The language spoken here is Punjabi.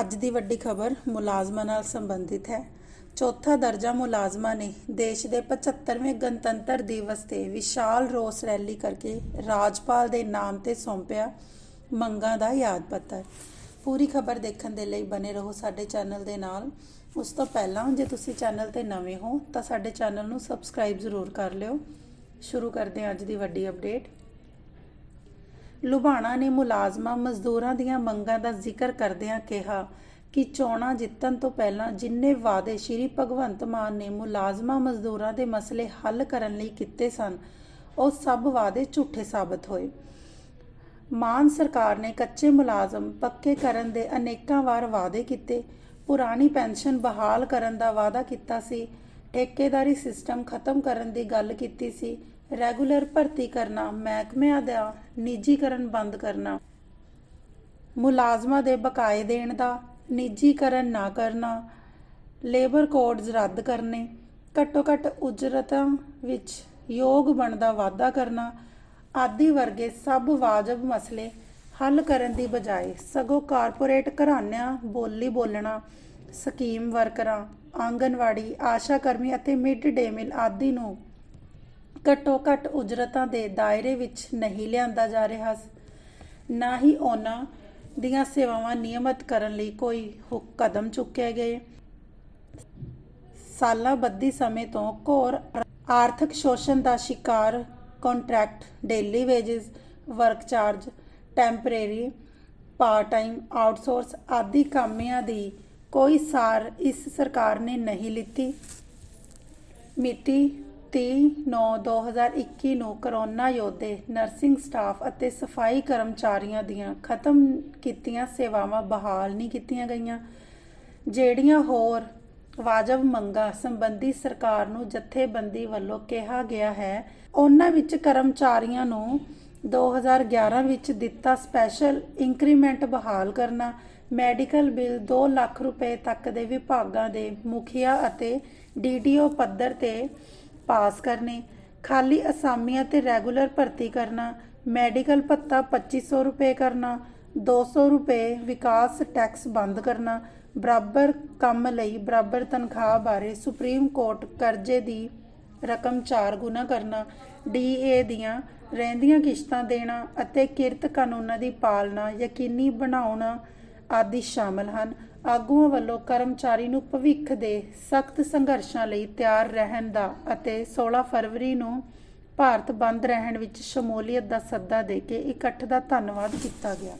ਅੱਜ ਦੀ ਵੱਡੀ ਖਬਰ ਮੁਲਾਜ਼ਮਾਂ ਨਾਲ ਸੰਬੰਧਿਤ ਹੈ। ਚੌਥਾ ਦਰਜਾ ਮੁਲਾਜ਼ਮਾਂ ਨੇ ਦੇਸ਼ ਦੇ 75ਵੇਂ ਗਣਤੰਤਰ ਦਿਵਸ ਤੇ ਵਿਸ਼ਾਲ ਰੋਸ ਰੈਲੀ ਕਰਕੇ ਰਾਜਪਾਲ ਦੇ ਨਾਮ ਤੇ ਸੌਂਪਿਆ ਮੰਗਾਂ ਦਾ ਯਾਦ ਪੱਤਰ। ਪੂਰੀ ਖਬਰ ਦੇਖਣ ਦੇ ਲਈ ਬਨੇ ਰਹੋ ਸਾਡੇ ਚੈਨਲ ਦੇ ਨਾਲ। ਉਸ ਤੋਂ ਪਹਿਲਾਂ ਜੇ ਤੁਸੀਂ ਚੈਨਲ ਤੇ ਨਵੇਂ ਹੋ ਤਾਂ ਸਾਡੇ ਚੈਨਲ ਨੂੰ ਸਬਸਕ੍ਰਾਈਬ ਜ਼ਰੂਰ ਕਰ ਲਿਓ। ਸ਼ੁਰੂ ਕਰਦੇ ਹਾਂ ਅੱਜ ਦੀ ਵੱਡੀ ਅਪਡੇਟ। ਲੁਬਾਣਾ ਨੇ ਮੁਲਾਜ਼ਮਾਂ, ਮਜ਼ਦੂਰਾਂ ਦੀਆਂ ਮੰਗਾਂ ਦਾ ਜ਼ਿਕਰ ਕਰਦਿਆਂ ਕਿਹਾ ਕਿ ਚੋਣਾਂ ਜਿੱਤਣ ਤੋਂ ਪਹਿਲਾਂ ਜਿੰਨੇ ਵਾਅਦੇ ਸ਼੍ਰੀ ਭਗਵੰਤ ਮਾਨ ਨੇ ਮੁਲਾਜ਼ਮਾਂ, ਮਜ਼ਦੂਰਾਂ ਦੇ ਮਸਲੇ ਹੱਲ ਕਰਨ ਲਈ ਕੀਤੇ ਸਨ, ਉਹ ਸਭ ਵਾਅਦੇ ਝੂਠੇ ਸਾਬਤ ਹੋਏ। ਮਾਨ ਸਰਕਾਰ ਨੇ ਕੱਚੇ ਮੁਲਾਜ਼ਮ ਪੱਕੇ ਕਰਨ ਦੇ ਅਨੇਕਾਂ ਵਾਰ ਵਾਅਦੇ ਕੀਤੇ, ਪੁਰਾਣੀ ਪੈਨਸ਼ਨ ਬਹਾਲ ਕਰਨ ਦਾ ਵਾਅਦਾ ਕੀਤਾ ਸੀ, ਠੇਕੇਦਾਰੀ ਸਿਸਟਮ ਖਤਮ ਕਰਨ ਦੀ ਗੱਲ ਕੀਤੀ ਸੀ ਰੈਗੂਲਰ ਭਰਤੀ ਕਰਨਾ, ਮਹਿਕਮਿਆਂ ਦਾ ਨਿੱਜੀਕਰਨ ਬੰਦ ਕਰਨਾ, ਮੁਲਾਜ਼ਮਾਂ ਦੇ ਬਕਾਏ ਦੇਣ ਦਾ, ਨਿੱਜੀਕਰਨ ਨਾ ਕਰਨਾ, ਲੇਬਰ ਕੋਡਸ ਰੱਦ ਕਰਨੇ ਘੱਟੋ ਘੱਟ ਉਜਰਤਾਂ ਵਿੱਚ ਯੋਗ ਬਣਦਾ ਵਾਧਾ ਕਰਨਾ, ਆਦਿ ਵਰਗੇ ਸਭ ਵਾਜਬ ਮਸਲੇ ਹੱਲ ਕਰਨ ਦੀ ਬਜਾਏ ਸਗੋਂ ਕਾਰਪੋਰੇਟ ਘਰਾਣਿਆਂ, ਬੋਲੀ ਬੋਲਣਾ, ਸਕੀਮ ਵਰਕਰਾਂ, ਆਂਗਨਵਾੜੀ, ਆਸ਼ਾ ਕਰਮੀ ਅਤੇ ਮਿਡ ਡੇ ਮੀਲ ਆਦਿ ਨੂੰ ਘੱਟੋ ਘੱਟ ਉਜਰਤਾਂ ਦੇ ਦਾਇਰੇ ਵਿੱਚ ਨਹੀਂ ਲਿਆਂਦਾ ਜਾ ਰਿਹਾ ਨਾ ਹੀ ਉਹਨਾਂ ਦੀਆਂ ਸੇਵਾਵਾਂ ਨਿਯਮਤ ਕਰਨ ਲਈ ਕੋਈ ਹੁ- ਕਦਮ ਚੁੱਕੇ ਗਏ। ਸਾਲਾਂ ਬੱਧੀ ਸਮੇਂ ਤੋਂ ਘੋਰ ਆਰਥਿਕ ਸ਼ੋਸ਼ਣ ਦਾ ਸ਼ਿਕਾਰ contract daily wages work charge temporary part time outsource ਆਦਿ ਕਾਮਿਆਂ ਦੀ ਕੋਈ ਸਾਰ ਇਸ ਸਰਕਾਰ ਨੇ ਨਹੀਂ ਲਿੱਤੀ। ਮਿਤੀ 30/9/2021 ਨੂੰ ਕਰੋਨਾ ਯੋਧੇ, ਨਰਸਿੰਗ ਸਟਾਫ ਅਤੇ ਸਫ਼ਾਈ ਕਰਮਚਾਰੀਆਂ ਦੀਆਂ ਖਤਮ ਕੀਤੀਆਂ ਸੇਵਾਵਾਂ ਬਹਾਲ ਨਹੀਂ ਕੀਤੀਆਂ ਗਈਆਂ, ਜਿਹੜੀਆਂ ਹੋਰ ਵਾਜਬ ਮੰਗਾਂ ਸੰਬੰਧੀ ਸਰਕਾਰ ਨੂੰ ਜਥੇਬੰਦੀ ਵੱਲੋਂ ਕਿਹਾ ਗਿਆ ਹੈ। ਉਹਨਾਂ ਵਿੱਚ ਕਰਮਚਾਰੀਆਂ ਨੂੰ 2011 ਵਿੱਚ ਦਿੱਤਾ ਸਪੈਸ਼ਲ ਇੰਕਰੀਮੈਂਟ ਬਹਾਲ ਕਰਨਾ, ਮੈਡੀਕਲ ਬਿੱਲ 2 ਲੱਖ ਰੁਪਏ ਤੱਕ ਦੇ ਵਿਭਾਗਾਂ ਦੇ ਮੁਖੀਆ ਅਤੇ ਡੀਡੀਓ ਪੱਧਰ ਤੇ ਪਾਸ ਕਰਨੇ, ਖਾਲੀ ਅਸਾਮੀਆਂ ਤੇ ਰੈਗੂਲਰ ਭਰਤੀ ਕਰਨਾ, ਮੈਡੀਕਲ ਭੱਤਾ 2500 ਰੁਪਏ ਕਰਨਾ 200 ਰੁਪਏ ਵਿਕਾਸ ਟੈਕਸ ਬੰਦ ਕਰਨਾ, ਬਰਾਬਰ ਕੰਮ ਲਈ ਬਰਾਬਰ ਤਨਖਾਹ ਬਾਰੇ ਸੁਪਰੀਮ ਕੋਰਟ ਕਰਜ਼ੇ ਦੀ ਰਕਮ 4 ਗੁਣਾ ਕਰਨਾ ਡੀਏ ਦੀਆਂ ਰਹਿੰਦੀਆਂ ਕਿਸ਼ਤਾਂ ਦੇਣਾ ਅਤੇ ਕਿਰਤ ਕਾਨੂੰਨਾਂ ਦੀ ਪਾਲਣਾ ਯਕੀਨੀ ਬਣਾਉਣਾ ਆਦਿ ਸ਼ਾਮਲ ਹਨ। ਆਗੂਆਂ ਵੱਲੋਂ ਕਰਮਚਾਰੀ ਨੂੰ ਭਵਿੱਖ ਦੇ ਸਖਤ ਸੰਘਰਸ਼ਾਂ ਲਈ ਤਿਆਰ ਰਹਿਣ ਦਾ ਅਤੇ 16 ਫਰਵਰੀ ਨੂੰ ਭਾਰਤ ਬੰਦ ਰਹਿਣ ਵਿੱਚ ਸ਼ਮੂਲੀਅਤ ਦਾ ਸੱਦਾ ਦੇ ਕੇ ਇਕੱਠ ਦਾ ਧੰਨਵਾਦ ਕੀਤਾ ਗਿਆ।